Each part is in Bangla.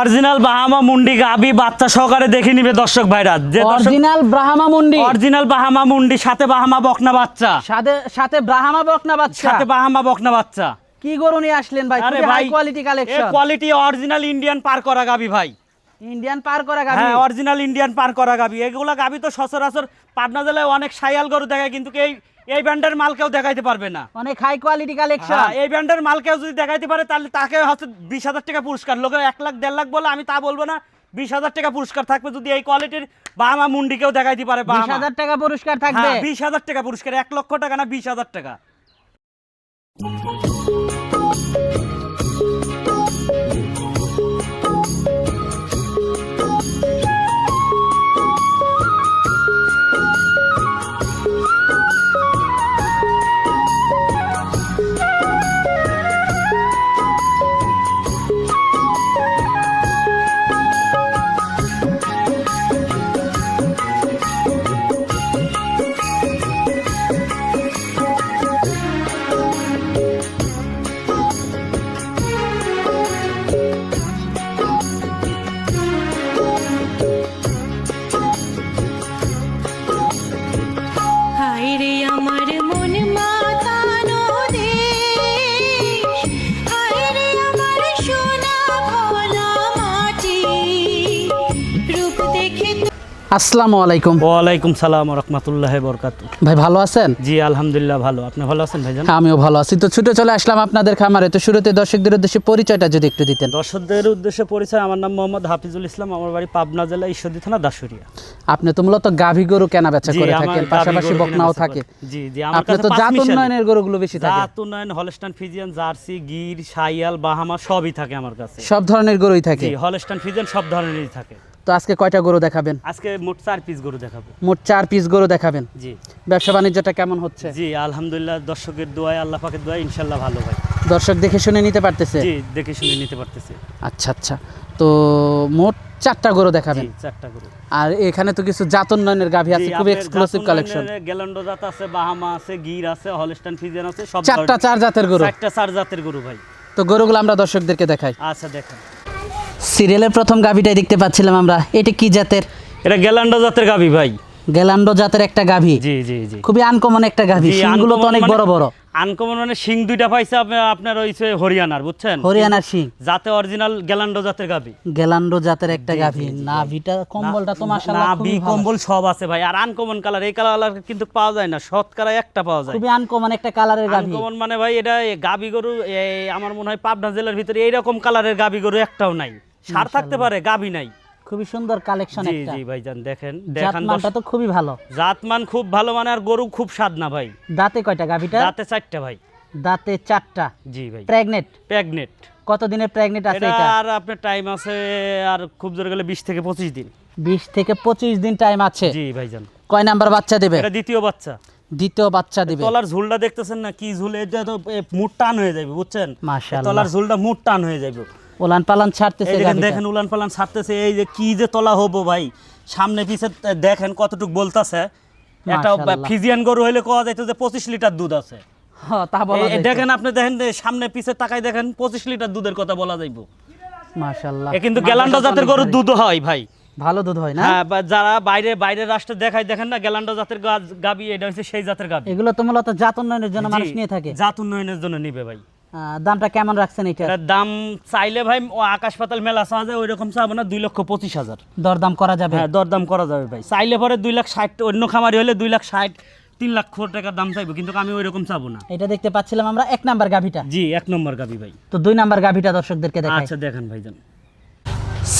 অরিজিনাল বাহামা মুন্ডি গাবি বাচ্চা সহকারে দেখে নিবে দর্শক ভাইরা। যে অরিজিনাল ব্রাহ্মা মুন্ডি। অরিজিনাল বাহামা মুন্ডি সাথে বাহামা বকনা বাচ্চা। সাথে সাথে ব্রাহ্মা বকনা বাচ্চা। সাথে বাহামা বকনা বাচ্চা। কি গরু নিয়ে আসলেন ভাই? আরে খুবই হাই ভাই quality collection quality original Indian পার করা গাবি ভাই। ইন্ডিয়ান পার করা গাবি? হ্যাঁ অরিজিনাল ইন্ডিয়ান পার করা গাবি। এগুলা গাবি তো সচরাচর পাবনা জেলায় অনেক সাইয়াল গরু দেখায় কিন্তু এই এই ব্যান্ডের মাল কেউ দেখাইতে পারবে না। মানে হাই কোয়ালিটি কালেকশন হ্যাঁ, এই ব্যান্ডের মাল কেউ যদি দেখাইতে পারে তাহলে তাকে হচ্ছে বিশ হাজার টাকা পুরস্কার। লোকে এক লাখ দেড় লাখ বলে আমি তা বলব না। বিশ হাজার টাকা পুরস্কার থাকবে যদি এই কোয়ালিটির বামা মুন্ডি কেউ দেখাইতে পারে বিশ হাজার টাকা পুরস্কার থাকবে। হ্যাঁ বিশ হাজার টাকা পুরস্কার এক লক্ষ টাকা না বিশ হাজার টাকা। আসসালামু আলাইকুম। ওয়ালাইকুম সালাম রহমতুল্লাহ বরকাত। ভাই ভালো আছেন? জি আলহামদুলিল্লাহ ভালো। আপনি ভালো আছেন ভাইজান? হ্যাঁ, আমিও ভালো আছি। তো ছুটে চলে আসলাম আপনাদের খামারে। তো শুরুতে দর্শকদের উদ্দেশ্যে পরিচয়টা যদি একটু দিতেন। দর্শকদের উদ্দেশ্যে পরিচয় আমার নাম মোহাম্মদ হাফিজুল ইসলাম। আমার বাড়ি পাবনা জেলা ঈশ্বরদী থানা দাসুরিয়া আপনি তো মূলত গাভী গরু কেনা বেচা জি, করে আমার থাকেন গাভী পাশাপাশি গরু বকনাও কেনা বেচা থাকে। করি। জি, জি, আমার আপনি কাছে তো পাঁচ জাত মিশালি। উন্নয়নের গরুগুলো বেশি থাকে। জাত উন্নয়ন Holstein Friesian Jersey Gir Sahiwal Bahama সবই থাকে আমার কাছে। সব ধরনের গরুই থাকে। জি হলস্টান ফিজিয়ান সব ধরনেরই থাকে। তো আজকে কয়টা গরু দেখাবেন? আজকে মোট চার পিস গরু দেখাবো। মোট চার পিস গরু দেখাবেন? জি। ব্যবসা বাণিজ্যটা কেমন হচ্ছে? জি আলহামদুলিল্লাহ দর্শকের দোয়ায় আল্লাহ পাকের দোয়ায় ইনশাল্লাহ ভালো ভাই। দর্শক দেখে শুনে নিতে পারতেছে? জি দেখে শুনে নিতে পারতেছি। আচ্ছা আচ্ছা। তো মোট চারটা গরু দেখাবেন? চারটা গরু। আর এখানে তো কিছু জাত উন্নয়নের গাভী আছে খুবই এক্সক্লুসিভ কালেকশন গ্যালান্ডো জাত আছে বাহামা আছে গির আছে হলস্টান ফিজিয়ান আছে সব চারটা চার জাতের গরু? চারটা চার জাতের গরু ভাই। তো গরুগুলো আমরা দর্শকদেরকে দেখাই। আচ্ছা দেখেন। সিরিয়ালের প্রথম গাভীটাই দেখতে পাচ্ছিলাম আমরা। এটা কি জাতের? এটা গ্যালান্ডো জাতের গাবি ভাই। গেলান্ডো জাতের একটা গাভী। জি জি জি। খুবই আনকমন একটা গাভী। শিংগুলো তো অনেক মানে- বড় বড়। আনকমন মানে শিং দুইটা পাইছে আপনার ওইছে হরিয়ানার বুঝছেন? হরিয়ানার শিং। জাতে অরিজিনাল গ্যালান্ডো জাতের গাবি গেলান্ডো জাতের একটা গাভী। নাভিটা কম্বলটা তো মাশাআল্লাহ নাভি কম্বল সব আছে ভাই। আর আনকমন কালার এই কালার কিন্তু পাওয়া যায় না। শতকরা একটা পাওয়া যায়। খুবই আনকমন একটা কালারের গাভী। আনকমন মানে ভাই এটা গাবি গরু আমার মনে হয় পাবনা জেলার ভিতরে এইরকম কালারের গাবি গরু একটাও নাই। সার থাকতে পারে গাবি নাই। খুবই সুন্দর কালেকশন জি একটা। জি ভাইজান দেখেন দেখান জাতমানটা তো খুবই ভালো। জাতমান খুব ভালো মানে আর গরু খুব স্বাদ না ভাই। দাঁতে কয়টা গাভীটা? দাঁতে চারটা ভাই। দাঁতে চারটা। জি ভাই। প্রেগনেট প্রেগনেট কত দিনের প্রেগনেট আছে এটা আর আপনার টাইম আছে আর খুব জোরে গেলে বিশ থেকে পঁচিশ দিন। বিশ থেকে পঁচিশ দিন টাইম আছে। জি ভাইজান। কয় নাম্বার বাচ্চা দেবে? এটা দ্বিতীয় বাচ্চা। দ্বিতীয় বাচ্চা দিবে। তলার ঝুলটা দেখতেছেন না কি ঝুল? এটা তো মুট টান হয়ে যাবে বুঝছেন? মাশাআল্লাহ। তলার ঝুলটা মুট টান হয়ে যাবে। ওলান পালান ছাড়তেছে দেখেন দেখেন উলান পালান ছাড়তেছে এই যে কি যে তলা হব ভাই। সামনে পিছে দেখেন কতটুক বলতাছে। একটা ফিজিয়ান গরু হইলে কোয়া যাইতো যে পঁচিশ লিটার দুধ আছে। হ্যাঁ, দেখেন আপনি দেখেন সামনে পিছে তাকাই দেখেন পঁচিশ লিটার দুধের কথা বলা যাইব। মাশাআল্লাহ। এ কিন্তু গ্যালান্ডো জাতের গরুর দুধ হয় ভাই। ভালো দুধ হয় না? হ্যাঁ যারা বাইরে বাইরের রাষ্ট্রে দেখায় দেখেন না গ্যালান্ডো জাতের গাবি এটা হচ্ছে সেই জাতের গাবি। এগুলো তো মূলত জাত উন্নয়নের জন্য মানুষ নিয়ে থাকে। জাত উন্নয়নের জন্য নিবে ভাই। দামটা কেমন রাখছেন এটা? দাম চাইলে ভাই ও আকাশ পাতাল মেলা চাওয়া যায় ওই রকম চাবো না দুই লক্ষ পঁচিশ হাজার। দরদাম করা যাবে? হ্যাঁ দরদাম করা যাবে ভাই। চাইলে পরে দুই লাখ ষাট অন্য খামারি হলে দুই লাখ ষাট তিন লাখ টাকার দাম চাইব কিন্তু আমি ওই রকম চাবো না। এটা দেখতে পাচ্ছিলাম আমরা এক নাম্বার গাভীটা। জি এক নম্বর গাবি ভাই। তো দুই নাম্বার গাভীটা দর্শকদেরকে দেখাই। আচ্ছা দেখেন ভাইজান।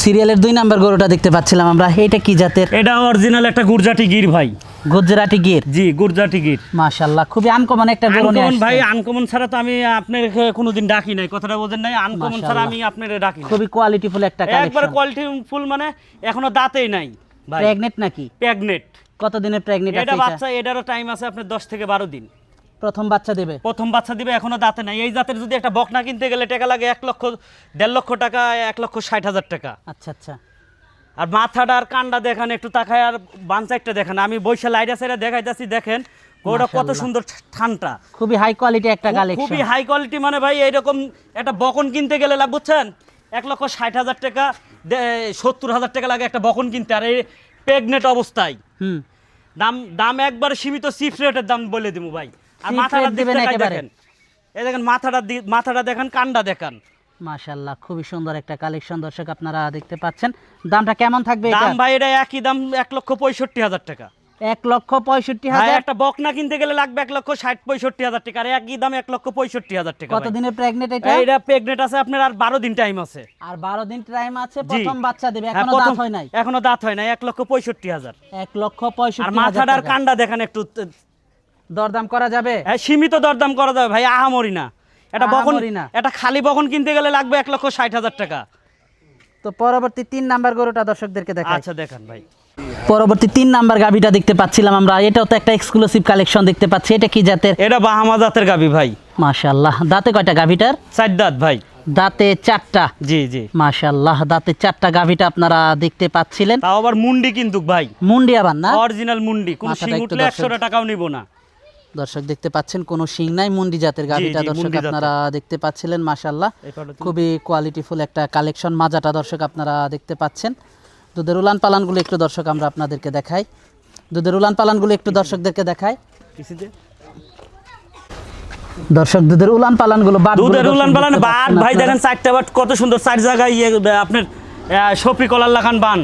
সিরিয়ালের দুই নাম্বার গরুটা দেখতে পাচ্ছিলাম আমরা এটা কি জাতের? এটা অরিজিনাল একটা গুরজাটি গির ভাই। গুজরাটি গির জি গুরজাটি গির মাশাআল্লাহ খুবই আনকমন একটা গরু নিয়ে আনকমন ভাই আনকমন ছাড়া তো আমি আপনার কোনোদিন ডাকি নাই কথাটা বোঝেন নাই আনকমন ছাড়া আমি আপনার ডাকি খুবই কোয়ালিটিফুল একটা একবার কালেকশন কোয়ালিটি ফুল মানে এখনও দাঁতেই নাই ভাই। প্রেগনেট নাকি? প্রেগনেট কত দিনের প্রেগনেট আছে এটা বাচ্চা এটারও টাইম আছে আপনার দশ থেকে বারো দিন। প্রথম বাচ্চা দেবে? প্রথম বাচ্চা দিবে এখনও দাঁতে নাই। এই জাতের যদি একটা বকনা কিনতে গেলে টাকা লাগে এক লক্ষ দেড় লক্ষ টাকা এক লক্ষ ষাট হাজার টাকা। আচ্ছা আচ্ছা। আর মাথাটা আর কান্ডা দেখেন একটু তাকায় আর বানচাইটটা দেখেন। আমি বৈশা লাইটা সাইডা দেখাইতেছি দেখেন। ওটা কত সুন্দর ঠান্ডা। খুবই হাই কোয়ালিটি একটা কালেকশন খুবই হাই কোয়ালিটি মানে ভাই এইরকম একটা বকন কিনতে গেলে লাভ বুঝছেন? এক লক্ষ ষাট হাজার টাকা সত্তর হাজার টাকা লাগে একটা বকন কিনতে আর এই প্রেগনেন্ট অবস্থায়। হুম। দাম দাম একবার সীমিত চিপ রেটের দাম বলে দিব ভাই। আর মাথাটা? দেখেন এই দেখেন মাথাটা মাথাটা দেখেন কান্ডা দেখেন। মাশাল্লাহ খুবই সুন্দর একটা কালেকশন দর্শক আপনারা দেখতে পাচ্ছেন। দামটা কেমন থাকবে দাম ভাই এটা একই দাম এক লক্ষ পঁয়ষট্টি হাজার টাকা। এক লক্ষ পঁয়ষট্টি হাজার? একটা বকনা কিনতে গেলে লাগবে এক লক্ষ ষাট পঁয়ষট্টি হাজার টাকা আর একই দাম এক লক্ষ পঁয়ষট্টি হাজার টাকা কত ভাই। দিনের প্রেগনেন্ট এটা? এইটা প্রেগনেন্ট আছে আপনার আর বারো দিন টাইম আছে। আর বারো দিন টাইম আছে প্রথম বাচ্চা দিবে হ্যাঁ, এখনও দাঁত হয় নাই। এখনও দাঁত হয় নাই এক লক্ষ পঁয়ষট্টি হাজার। এক লক্ষ পঁয়ষট্টি আর মাথাটার কান্ডা দেখেন একটু দরদাম করা যাবে? হ্যাঁ সীমিত দরদাম করা যাবে ভাই আহামরি না। এটা বকন এটা খালি বকন কিনতে গেলে লাগবে এক লক্ষ ষাট হাজার টাকা। তো পরবর্তী তিন নাম্বার গরুটা দর্শকদেরকে দেখাই। আচ্ছা দেখেন ভাই। পরবর্তী তিন নাম্বার গাভিটা দেখতে পাচ্ছিলাম আমরা। এটাও তো একটা এক্সক্লুসিভ কালেকশন দেখতে পাচ্ছি। এটা কি জাতের? এটা বাহামা জাতের গাবি ভাই। মাশাল্লাহ দাঁতে কয়টা গাভিটার? চার দাঁত ভাই। দাঁতে চারটা। জি জি। মাশাল্লাহ দাঁতে চারটা গাভিটা আপনারা দেখতে পাচ্ছিলেন। তাও আবার মুন্ডি কিন্তু ভাই। মুন্ডি আবার না? অরিজিনাল মুন্ডি। কোন সিং উঠলে দর্শক- একশো টাকাও নিব না। দর্শক দেখতে পাচ্ছেন কোনো শিং নাই মুন্ডি জাতের গাভিটা দর্শক আপনারা দেখতে পাচ্ছিলেন মাশাল্লাহ খুবই কোয়ালিটিফুল একটা কালেকশন মাজাটা দর্শক আপনারা দেখতে পাচ্ছেন। দুধের উলান পালানগুলো একটু দর্শক আমরা আপনাদেরকে দেখাই। দুধের উলান পালানগুলো একটু দর্শকদেরকে দেখাই। দর্শক দুধের উলান পালানগুলো দুধের উলান বালান বাট ভাই দেখেন চারটা বাট কত সুন্দর চার জায়গায় ইয়ে আপনার সফি কলার লাখান বান।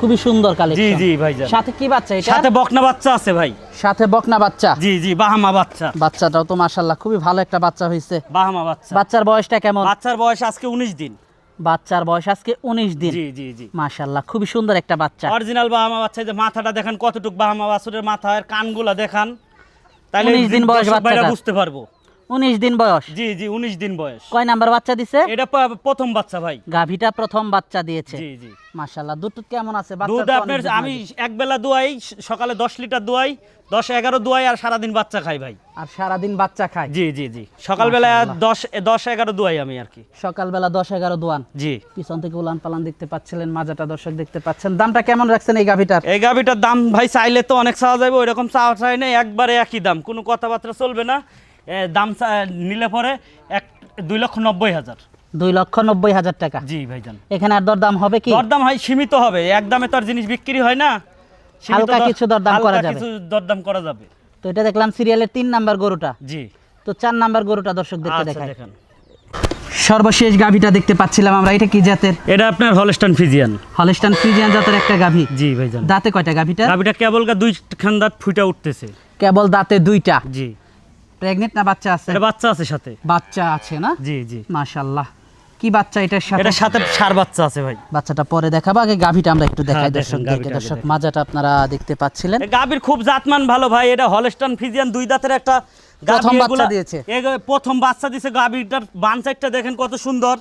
খুবই সুন্দর কালেকশন জি ভাইজান। সাথে কি বাচ্চা এটা? সাথে বকনা বাচ্চা আছে ভাই। সাথে বকনা বাচ্চা? জি জি বাহামা বাচ্চা। বাচ্চাটাও তো খুবই ভালো একটা বাচ্চা হয়েছে বাহামা বাচ্চা। বাচ্চার বয়সটা কেমন? বাচ্চার বয়স আজকে উনিশ দিন। বাচ্চার বয়স আজকে উনিশ দিন। জি জি জি। মাশাল্লাহ খুবই সুন্দর একটা বাচ্চা। অরিজিনাল বাহামা বাচ্চা যে মাথাটা দেখেন কতটুক বাহামা বাছুরের মাথার কানগুলা দেখান। তাহলে 19 দিন বয়স বাচ্চাটার। বুঝতে পারব। উনিশ দিন বয়স। জি জি উনিশ দিন বয়স। কয় নাম্বার বাচ্চা দিছে? এটা প্রথম বাচ্চা ভাই। গাভিটা প্রথম বাচ্চা দিয়েছে। জি জি। মাশাল্লাহ দুধ কেমন আছে? দুধ আপনার আমি এক বেলা দুয়াই সকালে দশ লিটার দুয়াই দশ এগারো দুয়াই আর বাচ্চা খাই ভাই। আর বাচ্চা খায়? জি জি জি। সকালবেলা দশ দশ এগারো দুয়াই আমি আর কি। সকালবেলা দশ এগারো দোয়ান। জি। পিছন থেকে উলান পালান দেখতে পাচ্ছিলেন মাজাটা দর্শক দেখতে পাচ্ছেন। দামটা কেমন রাখছেন এই গাভিটার? এই গাভিটার দাম ভাই চাইলে তো অনেক চাওয়া যাবে ওইরকম চাওয়া চাই না একবারে একই দাম। কোনো কথাবার্তা চলবে না। দাম নিলে পরে এক দুই লক্ষ নব্বই হাজার। দুই লক্ষ নব্বই হাজার টাকা। জি ভাইজান। এখানে আর দরদাম হবে কি? দরদাম হয় সীমিত হবে। এক দামে তো আর জিনিস বিক্রি হয় না। হালকা কিছু দরদাম করা যাবে। কিছু দরদাম করা যাবে। তো এটা দেখলাম সিরিয়ালের তিন নাম্বার গরুটা। জি। তো চার নাম্বার গরুটা দর্শকদেরকে আচ্ছা দেখায়। সর্বশেষ গাভিটা দেখতে পাচ্ছিলাম আমরা। এটা কি জাতের? এটা আপনার হলস্টান ফিজিয়ান। হলিস্টান ফিজিয়ান জাতের একটা গাভি। জি ভাইজান। দাঁতে কয়টা গাভিটা? গাভিটা কেবল দুই খান দাঁত ফুটা উঠতেছে। কেবল দাঁতে দুইটা। জি। প্রেগনেন্ট না বাচ্চা আছে? এটা বাচ্চা আছে সাথে। বাচ্চা আছে না? জি জি। মাশাল্লাহ কি বাচ্চা এটার সাথে? এটা সাথে সার বাচ্চা আছে ভাই। বাচ্চাটা পরে দেখাবো। আগে গাভিটা আমরা একটু দেখাই হ্যাঁ, দর্শক মাজাটা আপনারা দেখতে পাচ্ছিলেন। গাভীর খুব জাতমান ভালো ভাই। এটা হলস্টান ফিজিয়ান দুই দাঁতের একটা প্রথম বাচ্চা দিয়েছে। প্রথম বাচ্চা দিছে গাভীটার বান সাইডটা দেখেন কত সুন্দর।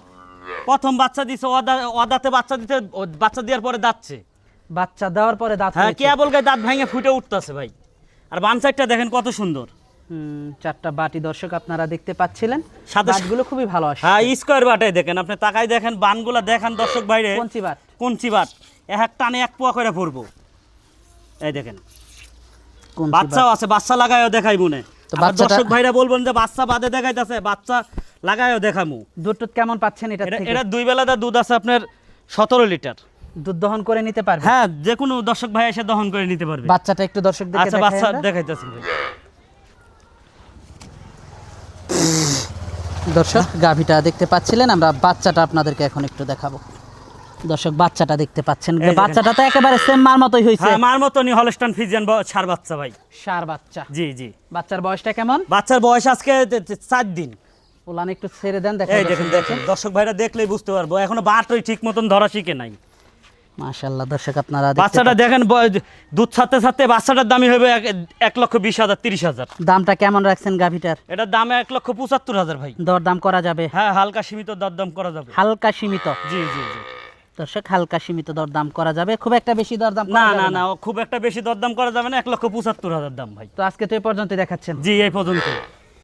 প্রথম বাচ্চা দিছে অদা- অদাতে বাচ্চা দিতে বাচ্চা দেওয়ার পরে দাঁতছে। বাচ্চা দেওয়ার পরে দাঁত হ্যাঁ। কেবল গায়ে দাঁত ভেঙে ফুটে উঠতেছে ভাই। আর বান সাইডটা দেখেন কত সুন্দর। চারটা বাটি দর্শক আপনারা দেখতে পাচ্ছিলেন। বাটগুলো খুবই ভালো আসে হ্যাঁ স্কোয়ার বাটাই দেখেন আপনি তাকাই দেখেন বানগুলা দেখেন দর্শক বাইরে। কঞ্চি বাট। কোনচি বাট। এক টানে এক পোয়া করে পড়ব এই দেখেন। বাচ্চাও আছে বাচ্চা লাগায়ও দেখাই মনে দর্শক ভাইরা বলবেন যে বাচ্চা বাদে দেখাইতেছে বাচ্চা লাগায়ও দেখামু। দুধ কেমন পাচ্ছেন এটা এটা দুই বেলাতে দুধ আছে আপনার সতেরো লিটার। দুধ দহন করে নিতে পারবে? হ্যাঁ যে কোনো দর্শক ভাই এসে দহন করে নিতে পারবে। বাচ্চাটা একটু দর্শকদেরকে আচ্ছা দেখাই বাচ্চা। দেখাইতেছি দর্শক গাভিটা দেখতে পাচ্ছিলেন আমরা বাচ্চাটা আপনাদেরকে এখন একটু দেখাবো। দর্শক বাচ্চাটা দেখতে পাচ্ছেন। বাচ্চাটা তো একেবারে সেম মার মতোই হয়েছে মার আমার মতনই হলস্টান ফিজিয়ান সার বাচ্চা ভাই। সার বাচ্চা। জি জি। বাচ্চার বয়সটা কেমন? বাচ্চার বয়স আজকে চার দিন। ওলান একটু ছেড়ে দেন দেখেন। দেখেন। দর্শক ভাইরা দেখলেই বুঝতে পারব। এখনও বাটই ঠিক মতন ধরা শিখে নাই। মাশাআল্লাহ দর্শক আপনারা বাচ্চাটা দেখেন দুধ ছাড়তে ছাড়তে বাচ্চাটার দামই হবে এক- লক্ষ বিশ হাজার তিরিশ হাজার। দামটা কেমন রাখছেন গাভিটার? এটার দাম এক লক্ষ পঁচাত্তর হাজার ভাই। দরদাম করা যাবে? হ্যাঁ হালকা সীমিত দরদাম করা যাবে। হালকা সীমিত? জি জি জি। দর্শক হালকা সীমিত দরদাম করা যাবে। খুব একটা বেশি দরদাম না না না। ও খুব একটা বেশি দরদাম করা যাবে না এক লক্ষ পঁচাত্তর হাজার দাম ভাই। তো আজকে তো এই পর্যন্ত দেখাচ্ছেন। জি এই পর্যন্ত